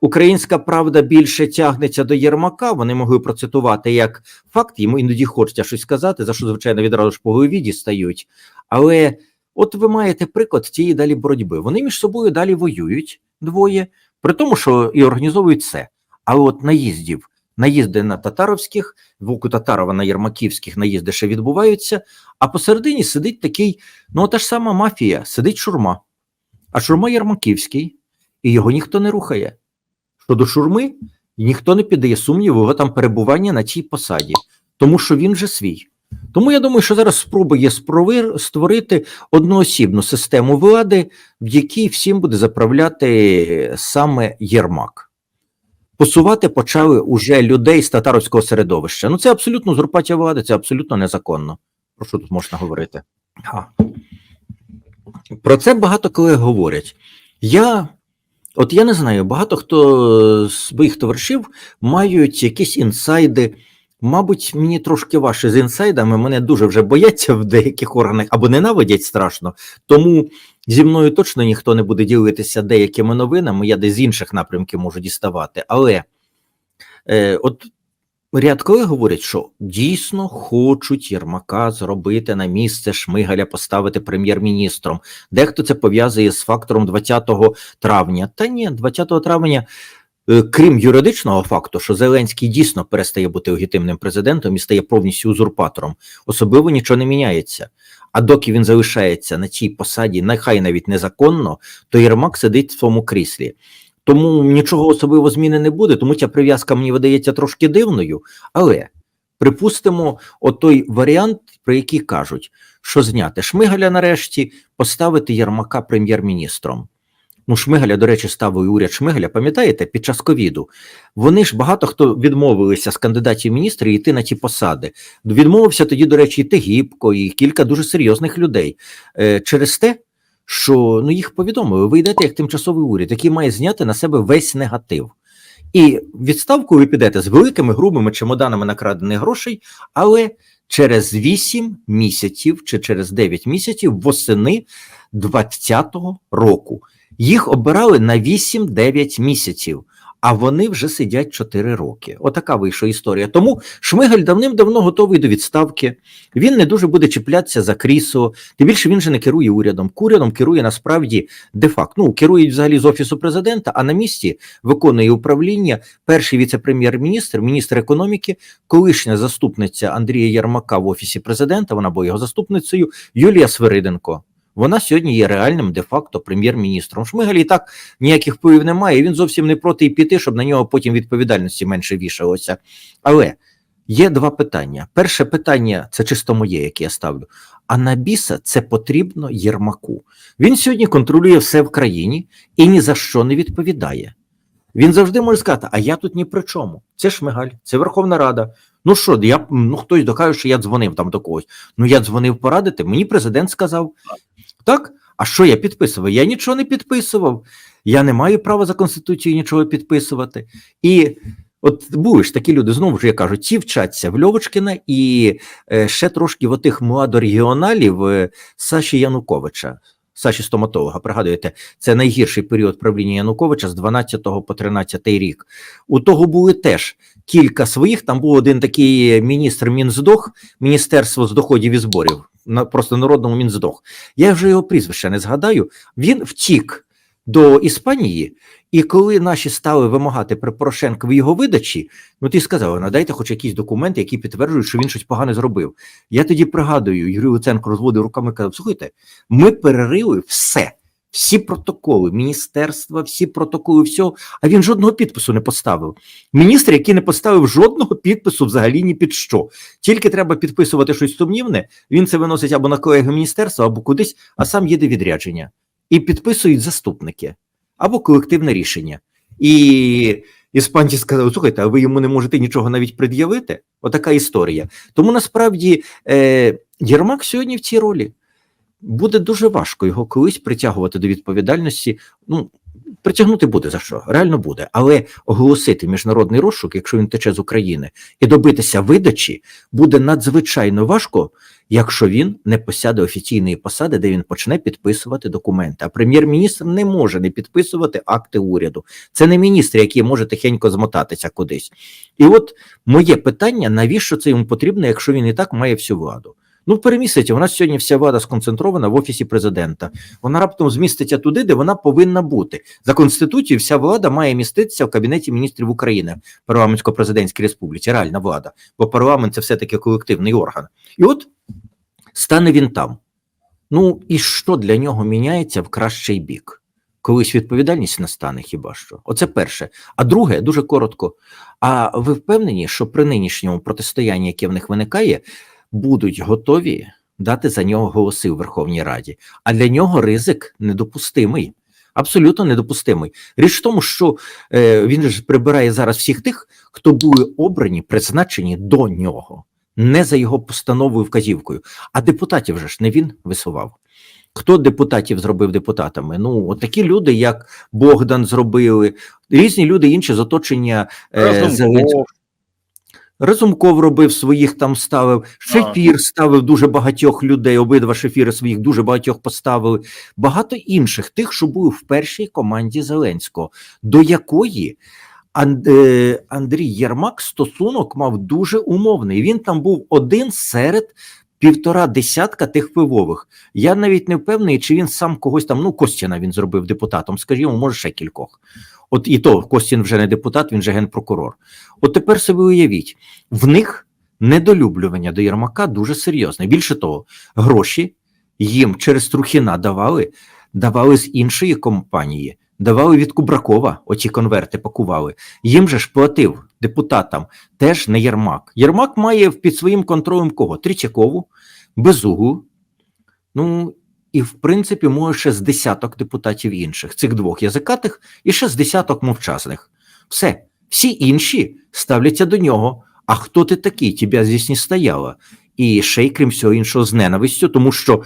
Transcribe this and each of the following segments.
Українська правда більше тягнеться до Єрмака. Вони могли процитувати як факт, йому іноді хочеться щось сказати, за що, звичайно, відразу ж по голові дістають. Але от ви маєте приклад цієї далі боротьби. Вони між собою далі воюють двоє, при тому, що і організовують все. Але от наїздів, наїзди на татаровських, вуку Татарова на Єрмаківських наїзди ще відбуваються, а посередині сидить такий, ну та ж сама мафія, сидить шурма. А шурма Єрмаківський, і його ніхто не рухає. Щодо шурми, ніхто не піддає сумніву його там перебування на цій посаді, тому що він вже свій. Тому я думаю, що зараз спроба є створити одноосібну систему влади, в якій всім буде заправляти саме Єрмак. Посувати почали уже людей з татарського середовища. Ну це абсолютно узурпація влади, це абсолютно незаконно. Про що тут можна говорити? Про це багато коли говорять. Я, от я не знаю, багато хто з моїх товаришів мають якісь інсайди. Мабуть, мені трошки важче з інсайдами. Мене дуже вже бояться в деяких органах або ненавидять страшно. Тому зі мною точно ніхто не буде ділитися деякими новинами. Я десь з інших напрямків можу діставати. Але е, от ряд колег говорять, що дійсно хочуть Єрмака зробити на місце Шмигаля, поставити прем'єр-міністром. Дехто це пов'язує з фактором 20 травня. Та ні, 20 травня. е, Крім юридичного факту, що Зеленський дійсно перестає бути легітимним президентом і стає повністю узурпатором, особливо нічого не міняється. А доки він залишається на цій посаді, нехай навіть незаконно, то Єрмак сидить в своєму кріслі. Тому нічого особливо зміни не буде, тому ця прив'язка мені видається трошки дивною. Але припустимо, отой варіант, про який кажуть, що зняти Шмигаля нарешті, поставити Єрмака прем'єр-міністром. Ну, Шмигаля, до речі, ставив уряд Шмигаля, пам'ятаєте, під час ковіду. Вони ж багато хто відмовилися з кандидатів міністрів йти на ті посади. Відмовився тоді, до речі, і Тегібко, і кілька дуже серйозних людей. Е, через те, що ну, їх повідомили, ви йдете як тимчасовий уряд, який має зняти на себе весь негатив. І відставку ви підете з великими грубими чемоданами накрадених грошей, але через 8 місяців чи через 9 місяців восени 20-го року. Їх обирали на 8-9 місяців, а вони вже сидять 4 роки. Отака вийшла історія. Тому Шмигаль давним-давно готовий до відставки. Він не дуже буде чіплятися за крісло. Тим більше він же не керує урядом. Урядом керує насправді де-факто. Ну, керує взагалі з офісу президента, а на місці виконує управління перший віце-прем'єр-міністр, міністр економіки, колишня заступниця Андрія Ярмака в офісі президента. Вона була його заступницею Юлія Свириденко. Вона сьогодні є реальним де-факто прем'єр-міністром. Шмигаль і так ніяких впливів немає. і Він зовсім не проти і піти, щоб на нього потім відповідальності менше вішалося. Але є два питання. Перше питання це чисто моє, яке я ставлю. А на біса це потрібно Єрмаку. Він сьогодні контролює все в країні і ні за що не відповідає. Він завжди може сказати: а я тут ні при чому. Це Шмигаль, це Верховна Рада. Ну що, я ну хтось докаже, що я дзвонив там до когось. Ну я дзвонив порадити. Мені президент сказав. Так? А що я підписував? Я нічого не підписував. Я не маю права за конституцією нічого підписувати. І от ж такі люди, знову ж я кажу, ці вчаться в Льовочкіна і е, ще трошки в отих младорегіоналів е, Саші Януковича. Саші стоматолога, пригадуєте, це найгірший період правління Януковича з 12 по 13 рік. У того були теж кілька своїх. Там був один такий міністр Мінздох, Міністерство з доходів і зборів, на просто народному Мінздох. Я вже його прізвище не згадаю. Він втік до Іспанії, і коли наші стали вимагати при Порошенкові його видачі, ну ти сказав, надайте хоч якісь документи, які підтверджують, що він щось погане зробив. Я тоді пригадую, Юрій Луценко розводив руками і казав: слухайте, ми перерили все. Всі протоколи, міністерства, всі протоколи, всього, а він жодного підпису не поставив. Міністр, який не поставив жодного підпису взагалі ні під що. Тільки треба підписувати щось сумнівне, він це виносить або на колегу міністерства, або кудись, а сам їде відрядження. І підписують заступники або колективне рішення. І іспанці сказали: слухайте, а ви йому не можете нічого навіть пред'явити? Отака історія. Тому насправді е, Єрмак сьогодні в цій ролі. Буде дуже важко його колись притягувати до відповідальності. Ну, Притягнути буде за що, реально буде, але оголосити міжнародний розшук, якщо він тече з України, і добитися видачі буде надзвичайно важко, якщо він не посяде офіційної посади, де він почне підписувати документи. А прем'єр-міністр не може не підписувати акти уряду. Це не міністр, який може тихенько змотатися кудись. І от моє питання: навіщо це йому потрібно, якщо він і так має всю владу? Ну, переміститься, у нас сьогодні вся влада сконцентрована в офісі президента. Вона раптом зміститься туди, де вона повинна бути. За конституцією, вся влада має міститися в кабінеті міністрів України, парламентсько-президентській республіці, реальна влада, бо парламент це все-таки колективний орган. І от стане він там. Ну і що для нього міняється в кращий бік? Колись відповідальність настане хіба що? Оце перше. А друге, дуже коротко. А ви впевнені, що при нинішньому протистоянні, яке в них виникає, будуть готові дати за нього голоси в Верховній Раді? А для нього ризик недопустимий. Абсолютно недопустимий. Річ в тому, що е, він ж прибирає зараз всіх тих, хто були обрані, призначені до нього, не за його постановою вказівкою. А депутатів же ж не він висував. Хто депутатів зробив депутатами? Ну, от такі люди, як Богдан зробили, різні люди інші з оточення е, Зеленського. Разумков. Робив своїх там ставив, Шефір ставив дуже багатьох людей, обидва шефіри своїх дуже багатьох поставили. Багато інших, тих, що були в першій команді Зеленського, до якої е, Андрій Єрмак стосунок мав дуже умовний. Він там був один серед півтора десятка тих впливових. Я навіть не впевнений, чи він сам когось там, ну, Костіна він зробив депутатом, скажімо, може ще кількох. От і то Костін вже не депутат, він же генпрокурор. От тепер собі уявіть, в них недолюблювання до Єрмака дуже серйозне. Більше того, гроші їм через Трухіна давали, давали з іншої компанії, давали від Кубракова, оці конверти пакували. Їм же ж платив депутатам теж не Єрмак. Єрмак має під своїм контролем кого? Тричакову, Безугу, ну і в принципі може ще з десяток депутатів інших, цих двох язикатих і ще з десяток мовчазних. Все, всі інші ставляться до нього. А хто ти такий? Тебе здесь не стояло. І ще й крім всього іншого, з ненавистю, тому що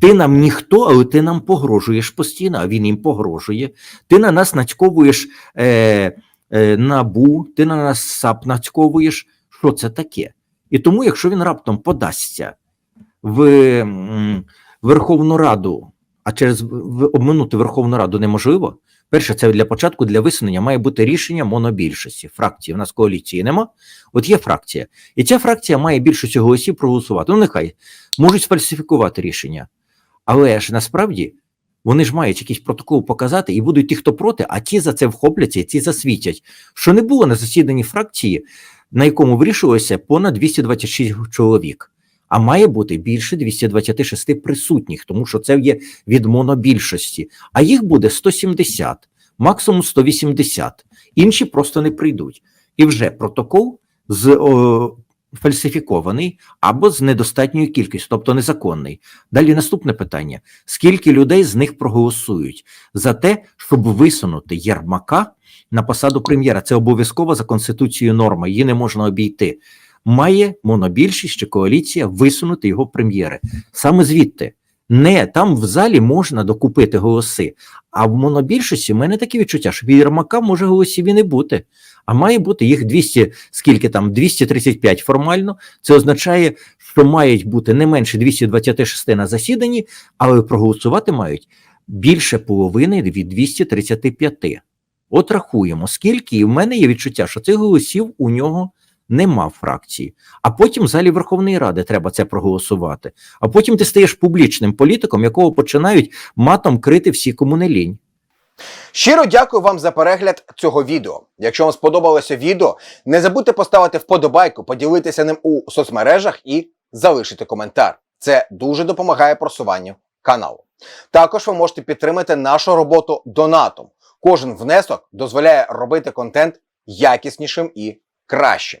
ти нам ніхто, але ти нам погрожуєш постійно, а він їм погрожує. Ти на нас нацьковуєш е, е, набу, ти на нас САП нацьковуєш. Що це таке? І тому, якщо він раптом подасться в Верховну Раду, а через в- обминути Верховну Раду неможливо. Перше, це для початку для висунення має бути рішення монобільшості. Фракції в нас коаліції нема. От є фракція, і ця фракція має більшістю голосів проголосувати. Ну, нехай можуть сфальсифікувати рішення, але ж насправді вони ж мають якийсь протокол показати, і будуть ті, хто проти, а ті за це вхопляться, і ті засвітять. Що не було на засіданні фракції, на якому вирішувалося понад 226 чоловік. А має бути більше 226 присутніх, тому що це є від монобільшості. А їх буде 170, максимум 180. Інші просто не прийдуть. І вже протокол з о, фальсифікований або з недостатньою кількістю, тобто незаконний. Далі наступне питання: скільки людей з них проголосують за те, щоб висунути Єрмака на посаду прем'єра? Це обов'язково за конституцією норма, її не можна обійти. Має монобільшість чи коаліція висунути його прем'єри. Саме звідти. Не там в залі можна докупити голоси, а в монобільшості в мене таке відчуття, що від Єрмака може голосів і не бути. А має бути їх 200, скільки там, 235 формально. Це означає, що мають бути не менше 226 на засіданні, але проголосувати мають більше половини від 235. От рахуємо, скільки, і в мене є відчуття, що цих голосів у нього нема фракції. А потім в залі Верховної Ради треба це проголосувати. А потім ти стаєш публічним політиком, якого починають матом крити всі кому лінь. Щиро дякую вам за перегляд цього відео. Якщо вам сподобалося відео, не забудьте поставити вподобайку, поділитися ним у соцмережах і залишити коментар. Це дуже допомагає просуванню каналу. Також ви можете підтримати нашу роботу донатом. Кожен внесок дозволяє робити контент якіснішим і кращим.